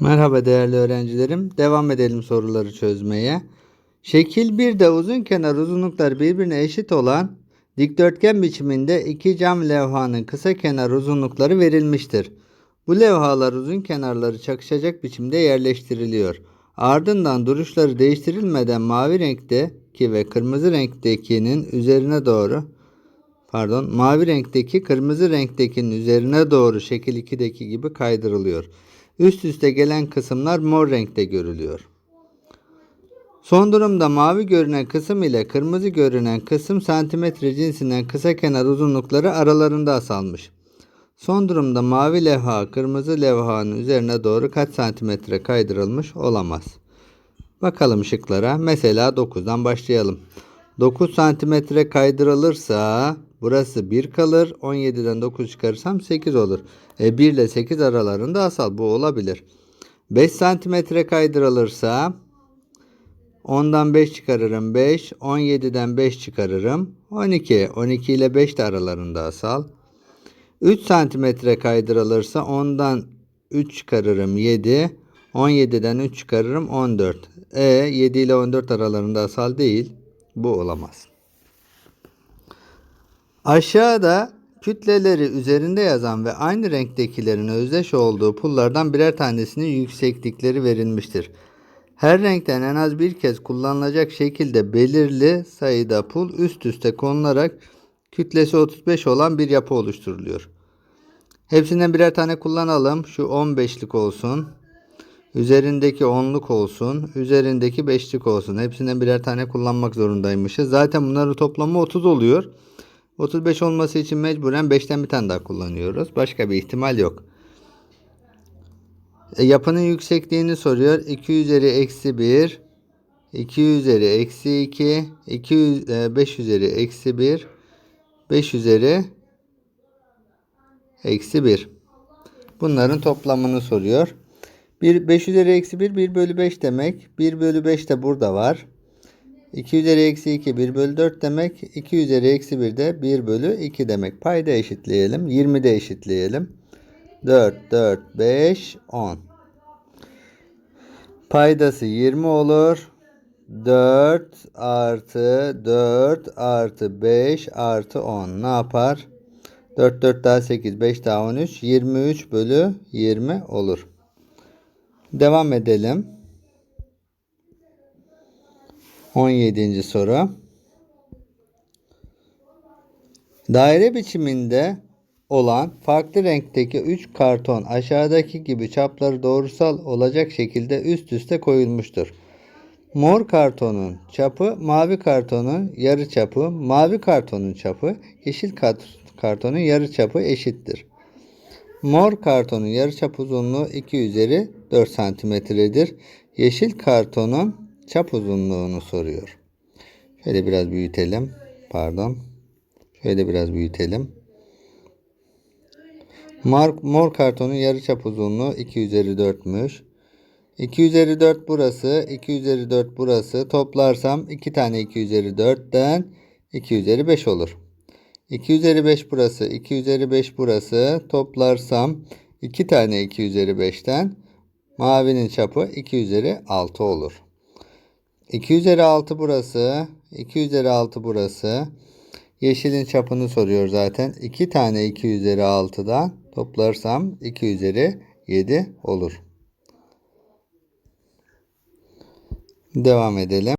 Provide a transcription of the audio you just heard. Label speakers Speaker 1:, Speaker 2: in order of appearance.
Speaker 1: Merhaba değerli öğrencilerim. Devam edelim soruları çözmeye. Şekil 1'de uzun kenar uzunlukları birbirine eşit olan dikdörtgen biçiminde iki cam levhanın kısa kenar uzunlukları verilmiştir. Bu levhalar uzun kenarları çakışacak biçimde yerleştiriliyor. Ardından duruşları değiştirilmeden mavi renkteki ve kırmızı renktekinin üzerine doğru pardon mavi renkteki kırmızı renktekinin üzerine doğru şekil 2'deki gibi kaydırılıyor. Üst üste gelen kısımlar mor renkte görülüyor. Son durumda mavi görünen kısım ile kırmızı görünen kısım santimetre cinsinden kısa kenar uzunlukları aralarında asalmış. Son durumda mavi levha kırmızı levhanın üzerine doğru kaç santimetre kaydırılmış olamaz. Bakalım şıklara. Mesela 9'dan başlayalım. 9 santimetre kaydırılırsa burası 1 kalır. 17'den 9 çıkarırsam 8 olur. E 1 ile 8 aralarında asal bu olabilir. 5 santimetre kaydırılırsa 10'dan 5 çıkarırım 5. 17'den 5 çıkarırım 12. 12 ile 5 de aralarında asal. 3 santimetre kaydırılırsa 10'dan 3 çıkarırım 7. 17'den 3 çıkarırım 14. E 7 ile 14 aralarında asal değil. Bu olamaz. Aşağıda kütleleri üzerinde yazan ve aynı renktekilerin özdeş olduğu pullardan birer tanesinin yükseklikleri verilmiştir. Her renkten en az bir kez kullanılacak şekilde belirli sayıda pul üst üste konularak kütlesi 35 olan bir yapı oluşturuluyor. Hepsinden birer tane kullanalım. Şu 15'lik olsun. Üzerindeki 10'luk olsun. Üzerindeki 5'lik olsun. Hepsinden birer tane kullanmak zorundaymışız. Zaten bunların toplamı 30 oluyor. 35 olması için mecburen 5'ten bir tane daha kullanıyoruz. Başka bir ihtimal yok. E, yapının yüksekliğini soruyor. 2 üzeri eksi 1. 2 üzeri eksi 2. 2, 5 üzeri eksi 1. 5 üzeri eksi 1. Bunların toplamını soruyor. 1, 5 üzeri eksi 1 1 bölü 5 demek. 1 bölü 5 de burada var. 2 üzeri eksi 2 1 bölü 4 demek. 2 üzeri eksi 1 de 1 bölü 2 demek. Payda eşitleyelim. 20 de eşitleyelim. 4, 4, 5, 10. Paydası 20 olur. 4 artı 4 artı 5 artı 10 ne yapar? 4 4 daha 8 5 daha 13 23 bölü 20 olur. Devam edelim. 17. soru. Daire biçiminde olan farklı renkteki 3 karton aşağıdaki gibi çapları doğrusal olacak şekilde üst üste koyulmuştur. Mor kartonun çapı mavi kartonun yarı çapı, mavi kartonun çapı yeşil kartonun yarı çapı eşittir. Mor kartonun yarıçap uzunluğu 2 üzeri 4 santimetredir. Yeşil kartonun çap uzunluğunu soruyor. Şöyle biraz büyütelim. Pardon. Şöyle biraz büyütelim. Mor, mor kartonun yarıçap uzunluğu 2 üzeri 4'müş. 2 üzeri 4 burası. 2 üzeri 4 burası. Toplarsam 2 tane 2 üzeri 4'ten 2 üzeri 5 olur. 2 üzeri 5 burası. 2 üzeri 5 burası. Toplarsam 2 tane 2 üzeri 5'ten mavinin çapı 2 üzeri 6 olur. 2 üzeri 6 burası. 2 üzeri 6 burası. Yeşilin çapını soruyor zaten. 2 tane 2 üzeri 6'dan toplarsam 2 üzeri 7 olur. Devam edelim.